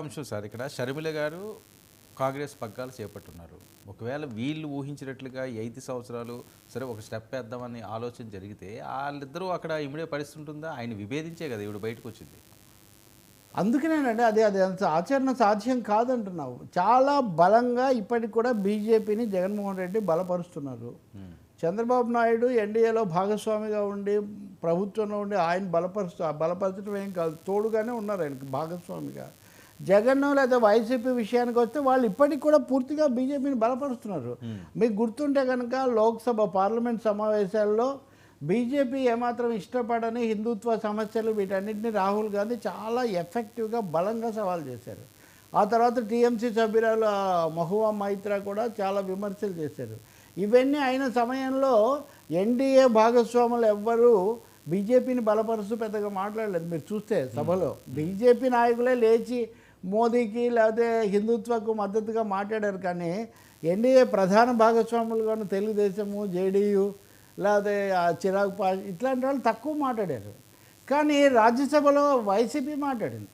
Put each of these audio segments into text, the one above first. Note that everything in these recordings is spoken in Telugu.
అంశం సార్. ఇక్కడ షర్మిల గారు కాంగ్రెస్ పగ్గాలు చేపట్టున్నారు. ఒకవేళ వీళ్ళు ఊహించినట్లుగా ఐదు సంవత్సరాలు సరే ఒక స్టెప్ వేద్దామని ఆలోచన జరిగితే వాళ్ళిద్దరూ అక్కడ ఇమిడే పరిస్థితి ఉంటుందా? ఆయన విభేదించే కదా ఇప్పుడు బయటకు వచ్చింది. అందుకనేనండి అది అది అంత ఆచరణ సాధ్యం కాదంటున్నావు. చాలా బలంగా ఇప్పటికి కూడా బీజేపీని జగన్మోహన్ రెడ్డి బలపరుస్తున్నారు. చంద్రబాబు నాయుడు ఎన్డీఏలో భాగస్వామిగా ఉండి ప్రభుత్వంలో ఉండి ఆయన బలపరుస్తూ బలపరచడం ఏం కాదు. తోడుగానే ఉన్నారు ఆయనకి భాగస్వామిగా. జగన్ లేదా వైసీపీ విషయానికి వస్తే వాళ్ళు ఇప్పటికి కూడా పూర్తిగా బీజేపీని బలపరుస్తున్నారు. మీకు గుర్తుంటే కనుక లోక్సభ పార్లమెంట్ సమావేశాల్లో బీజేపీ ఏమాత్రం ఇష్టపడని హిందుత్వ సమస్యలు వీటన్నిటిని రాహుల్ గాంధీ చాలా ఎఫెక్టివ్గా బలంగా సవాల్ చేశారు. ఆ తర్వాత టీఎంసీ సభ్యురాలు మహువా మైత్రా కూడా చాలా విమర్శలు చేశారు. ఇవన్నీ అయిన సమయంలో ఎన్డీఏ భాగస్వాములు ఎవ్వరూ బీజేపీని బలపరుస్తూ పెద్దగా మాట్లాడలేదు. మీరు చూస్తే సభలో బీజేపీ నాయకులే లేచి మోదీకి లేకపోతే హిందుత్వకు మద్దతుగా మాట్లాడారు కానీ ఎన్డీఏ ప్రధాన భాగస్వాములుగా ఉన్న తెలుగుదేశము జేడీయూ లేకపోతే చిరాగ్ పా ఇట్లాంటి వాళ్ళు తక్కువ మాట్లాడారు కానీ రాజ్యసభలో వైసీపీ మాట్లాడింది.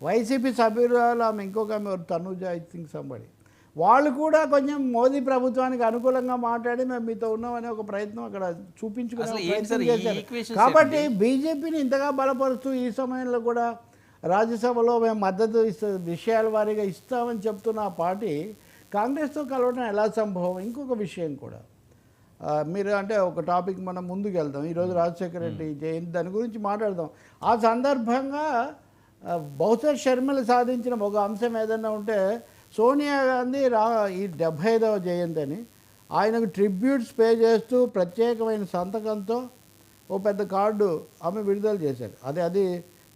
వైసీపీ సభ్యురాలు ఆమె ఇంకొక ఆమె? తనుజ ఐ థింక్ సంబడి వాళ్ళు కూడా కొంచెం మోదీ ప్రభుత్వానికి అనుకూలంగా మాట్లాడి మేము మీతో ఉన్నామనే ఒక ప్రయత్నం అక్కడ చూపించుకునే ప్రయత్నం చేశారు. కాబట్టి బీజేపీని ఇంతగా బలపరుస్తూ ఈ సమయంలో కూడా రాజ్యసభలో మేము మద్దతు ఇస్తా విషయాల వారీగా ఇస్తామని చెప్తున్న ఆ పార్టీ కాంగ్రెస్తో కలవడం ఎలా సంభవం? ఇంకొక విషయం కూడా. మీరు అంటే ఒక టాపిక్ మనం ముందుకు వెళ్దాం ఈరోజు రాజశేఖర రెడ్డి జయంతి దాని గురించి మాట్లాడదాం. ఆ సందర్భంగా బహుశా షర్మిల సాధించిన ఒక అంశం ఏదైనా ఉంటే సోనియా గాంధీ రా ఈ డెబ్భై ఐదవ జయంతి అని ఆయనకు ట్రిబ్యూట్స్ పే చేస్తూ ప్రత్యేకమైన సంతకంతో ఓ పెద్ద కార్డు ఆమె విడుదల చేశారు. అదే అది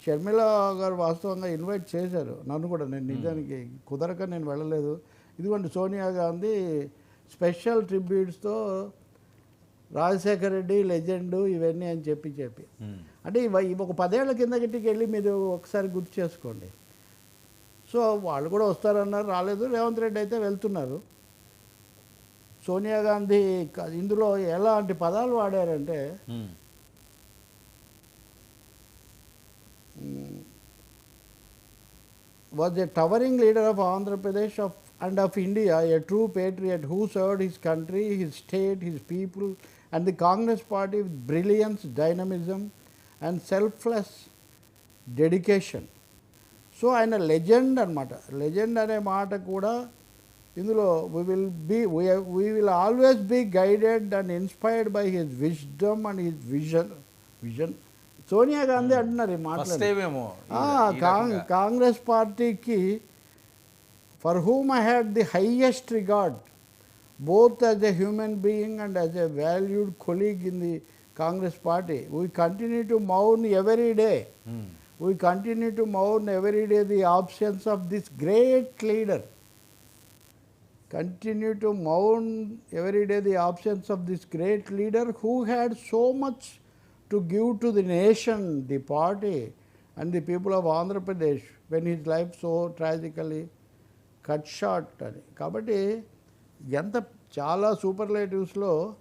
షర్మిల గారు వాస్తవంగా ఇన్వైట్ చేశారు. నన్ను కూడా నేను నిజానికి కుదరక నేను వెళ్ళలేదు. ఇదిగోండి సోనియా గాంధీ స్పెషల్ ట్రిబ్యూట్స్తో రాజశేఖర రెడ్డి లెజెండు ఇవన్నీ అని చెప్పి చెప్పి. అంటే ఇవ- ఒక పదేళ్ళ కిందకి వెళ్ళి మీరు ఒకసారి గుర్తు చేసుకోండి. సో వాళ్ళు కూడా వస్తారన్నారు రాలేదు. రేవంత్ రెడ్డి అయితే వెళ్తున్నారు. సోనియా గాంధీ ఇందులో ఎలాంటి పదాలు వాడారంటే was a towering leader of Andhra Pradesh of, and of India, a true patriot who served his country, his state, his people, and the Congress party with brilliance, dynamism, and selfless dedication so ఆయన లెజెండ్ అనమాట లెజెండ్ అనే మాట కూడా ఇందులో we will be we will always be guided and inspired by his wisdom and his vision vision Sonia Gandhi అంటున్నారు ఈ ఫస్ట్ మాటలు టైం ఏమో ఆ, ఈ కాంగ్ రకంగా. కాంగ్రెస్ పార్టీకి for whom I had the highest regard both as a human being and as a valued colleague in the Congress party we continue to మౌన్ every day హ్మ్. We continue to మౌన్ every day the options of this great leader continue to mourn every day the absence of this great leader who had so much to give to the nation, the party, and the people of Andhra Pradesh when his life so tragically cut short అని. కాబట్టి ఎంత చాలా సూపర్లేటివ్స్లో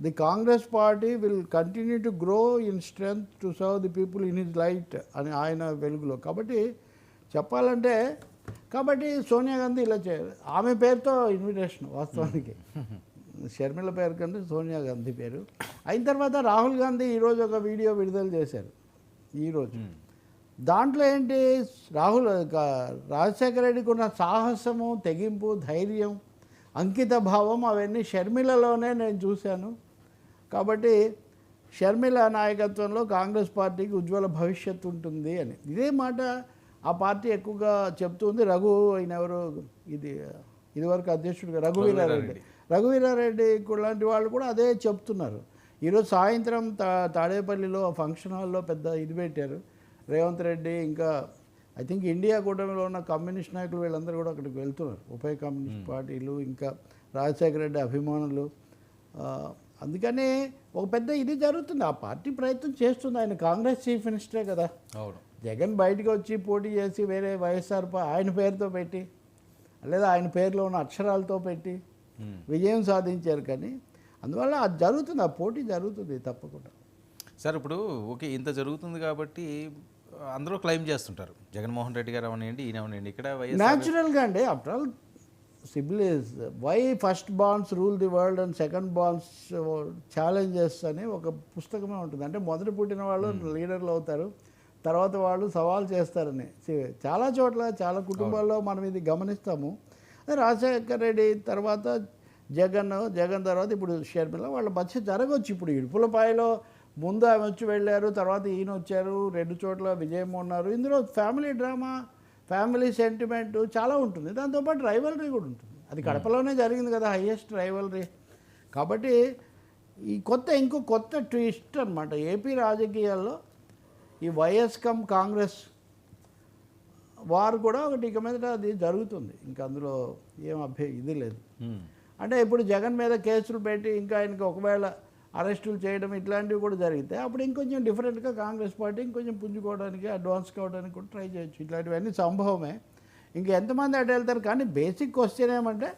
the Congress party will continue to grow in strength to serve the people in his light అని ఆయన వెలుగులో. కాబట్టి చెప్పాలంటే కాబట్టి సోనియా గాంధీ ఇలా చేయాలి ఆమె పేరుతో ఇన్విటేషన్ వాస్తవానికి. షర్మిల పేరు కంటే సోనియా గాంధీ పేరు. అయిన తర్వాత రాహుల్ గాంధీ ఈరోజు ఒక వీడియో విడుదల చేశారు. ఈరోజు. దాంట్లో ఏంటి? రాహుల్ రాజశేఖర రెడ్డికి ఉన్న సాహసము తెగింపు ధైర్యం అంకిత భావం అవన్నీ షర్మిలలోనే నేను చూశాను. కాబట్టి షర్మిల నాయకత్వంలో కాంగ్రెస్ పార్టీకి ఉజ్వల భవిష్యత్తు ఉంటుంది అని. ఇదే మాట ఆ పార్టీ ఎక్కువగా చెప్తుంది రఘు ఆయన ఎవరు? ఇది ఇదివరకు అధ్యక్షుడిగా రఘువీరారెడ్డి. రఘువీరారెడ్డి లాంటి వాళ్ళు కూడా అదే చెప్తున్నారు. ఈరోజు సాయంత్రం తా తాడేపల్లిలో ఫంక్షన్ హాల్లో పెద్ద ఇది పెట్టారు. రేవంత్ రెడ్డి ఇంకా ఐ థింక్ ఇండియా కూటమిలో ఉన్న కమ్యూనిస్ట్ నాయకులు వీళ్ళందరూ కూడా అక్కడికి వెళ్తున్నారు. ఉభయ కమ్యూనిస్ట్ పార్టీలు ఇంకా రాజశేఖర రెడ్డి అభిమానులు. అందుకని ఒక పెద్ద ఇది జరుగుతుంది. ఆ పార్టీ ప్రయత్నం చేస్తుంది. ఆయన కాంగ్రెస్ చీఫ్ మినిస్టరే కదా. అవును. జగన్ బయటకు వచ్చి పోటీ చేసి వేరే వైఎస్ఆర్ ఆయన పేరుతో పెట్టి లేదా ఆయన పేరులో ఉన్న అక్షరాలతో పెట్టి. విజయం సాధించారు కానీ అందువల్ల అది జరుగుతుంది ఆ పోటీ జరుగుతుంది తప్పకుండా. సార్ ఇప్పుడు ఓకే ఇంత జరుగుతుంది కాబట్టి అందరూ క్లెయిమ్ చేస్తుంటారు. జగన్మోహన్ రెడ్డి గారు అవనండి ఈయన అవనండి ఇక్కడ న్యాచురల్గా అండి after all siblings why first bonds rule the world and second bonds challenges అని ఒక పుస్తకమే ఉంటుంది. అంటే మొదట పుట్టిన వాళ్ళు లీడర్లు అవుతారు తర్వాత వాళ్ళు సవాల్ చేస్తారని. చాలా చోట్ల చాలా కుటుంబాల్లో మనం ఇది గమనిస్తాము. రాజశేఖర్ రెడ్డి తర్వాత జగన్ జగన్ తర్వాత ఇప్పుడు షర్మిల వాళ్ళ మధ్య జరగవచ్చు ఇప్పుడు ఇడుపులపాయలో ముందు ఆమె వచ్చి వెళ్ళారు తర్వాత ఈయన వచ్చారు రెండు చోట్ల విజయం ఉన్నారు. ఇందులో ఫ్యామిలీ డ్రామా ఫ్యామిలీ సెంటిమెంట్ చాలా ఉంటుంది. దాంతోపాటు రైవలరీ కూడా ఉంటుంది. అది కడపలోనే జరిగింది కదా హయ్యెస్ట్ రైవలరీ. కాబట్టి ఈ కొత్త ఇంకో కొత్త ట్విస్ట్ అనమాట ఏపీ రాజకీయాల్లో ఈ వైఎస్ కమ్ కాంగ్రెస్ వారు కూడా ఒకటి ఇక మీదట అది జరుగుతుంది. ఇంకా అందులో ఏం అభ్య ఇది లేదు. అంటే ఇప్పుడు జగన్ మీద కేసులు పెట్టి ఇంకా ఆయనకి ఒకవేళ అరెస్టులు చేయడం ఇట్లాంటివి కూడా జరిగితే అప్పుడు ఇంకొంచెం డిఫరెంట్గా కాంగ్రెస్ పార్టీ ఇంకొంచెం పుంజుకోవడానికి అడ్వాన్స్ కావడానికి కూడా ట్రై చేయొచ్చు. ఇట్లాంటివన్నీ సంభవమే. ఇంకా ఎంతమంది అటు వెళ్తారు? కానీ బేసిక్ క్వశ్చన్ ఏమంటే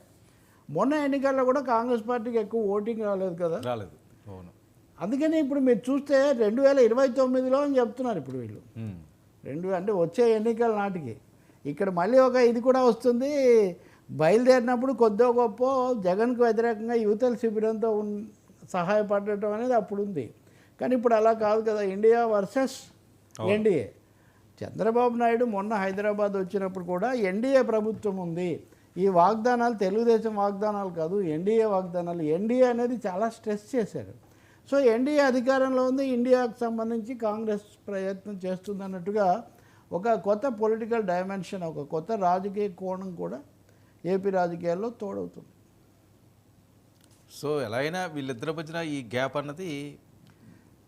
మొన్న ఎన్నికల్లో కూడా కాంగ్రెస్ పార్టీకి ఎక్కువ ఓటింగ్ రాలేదు కదా. రాలేదు. అవును. అందుకని ఇప్పుడు మీరు చూస్తే రెండు వేల ఇరవై తొమ్మిదిలో అని చెప్తున్నారు ఇప్పుడు వీళ్ళు. రెండు అంటే వచ్చే ఎన్నికల నాటికి. ఇక్కడ మళ్ళీ ఒక ఇది కూడా వస్తుంది. బయలుదేరినప్పుడు కొద్దో గొప్ప జగన్కు వ్యతిరేకంగా యువతల శిబిరంతో ఉన్ సహాయపడటం అనేది అప్పుడు ఉంది. కానీ ఇప్పుడు అలా కాదు కదా. India versus NDA. Chandrababu Naidu మొన్న హైదరాబాద్ వచ్చినప్పుడు కూడా ఎన్డీఏ ప్రభుత్వం ఉంది. ఈ వాగ్దానాలు తెలుగుదేశం వాగ్దానాలు కాదు ఎన్డీఏ వాగ్దానాలు. ఎన్డీఏ అనేది చాలా స్ట్రెస్ చేశారు. సో ఎన్డీఏ అధికారంలో ఉంది ఇండియాకు సంబంధించి కాంగ్రెస్ ప్రయత్నం చేస్తుంది అన్నట్టుగా ఒక కొత్త పొలిటికల్ డైమెన్షన్ ఒక కొత్త రాజకీయ కోణం కూడా ఏపీ రాజకీయాల్లో తోడవుతుంది. సో ఎలా అయినా వీళ్ళిద్దరి మధ్యన ఈ గ్యాప్ అన్నది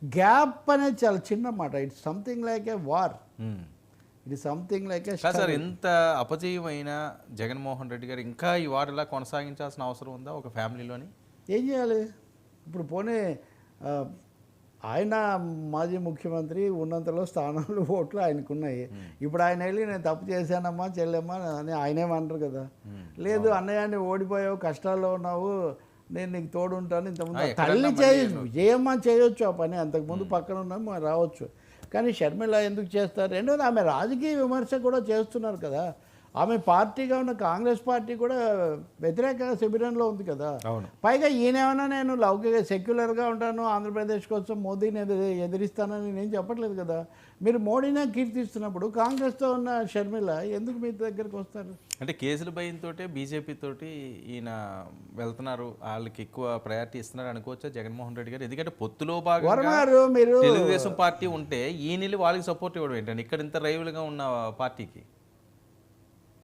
గ్యాప్ అనేది చాలా చిన్న మాట. It's something like a war. It something like a sir ఎంత అపజయమైన జగన్మోహన్ రెడ్డి గారు ఇంకా ఈ వారిలా కొనసాగించాల్సిన అవసరం ఉందా ఒక ఫ్యామిలీలోని? ఏం చేయాలి? ఇప్పుడు పోనీ ఆయన మాజీ ముఖ్యమంత్రి ఉన్నంతలో స్థానాలు ఓట్లు ఆయనకున్నాయి. ఇప్పుడు ఆయన వెళ్ళి నేను తప్పు చేశానమ్మా చెల్లెమ్మా అని ఆయనేమంటారు కదా. లేదు అన్నయ్య నువ్వు ఓడిపోయావు కష్టాల్లో ఉన్నావు నేను నీకు తోడు ఉంటాను ఇంతకుముందు తల్లి మళ్ళీ చేయొచ్చు విజయమ్మ చేయొచ్చు ఆ పని అంతకుముందు పక్కన ఉన్నాం రావచ్చు. కానీ షర్మిల ఎందుకు చేస్తారు? రెండోది ఆమె రాజకీయ విమర్శ కూడా చేస్తున్నారు కదా. ఆమె పార్టీగా ఉన్న కాంగ్రెస్ పార్టీ కూడా వ్యతిరేక శిబిరంలో ఉంది కదా. అవును. పైగా ఈయనేమన్నా నేను లౌకిక సెక్యులర్గా ఉంటాను ఆంధ్రప్రదేశ్ కోసం మోదీని ఎదిరి ఎదిరిస్తానని నేను చెప్పట్లేదు కదా. మీరు మోడీనే కీర్తిస్తున్నప్పుడు కాంగ్రెస్తో ఉన్న షర్మిల ఎందుకు మీ దగ్గరికి వస్తారు? అంటే కేసుల భయంతో బీజేపీ తోటి ఈయన వెళ్తున్నారు. వాళ్ళకి ఎక్కువ ప్రయారిటీ ఇస్తున్నారు అనుకోవచ్చా జగన్మోహన్ రెడ్డి గారు? ఎందుకంటే పొత్తులో భాగంగా వర్మారు మీరు తెలుగుదేశం పార్టీ ఉంటే ఈయన వెళ్ళి వాళ్ళకి సపోర్ట్ ఇవ్వడం ఏంటండి? ఇక్కడ ఇంత రైవులుగా ఉన్న పార్టీకి?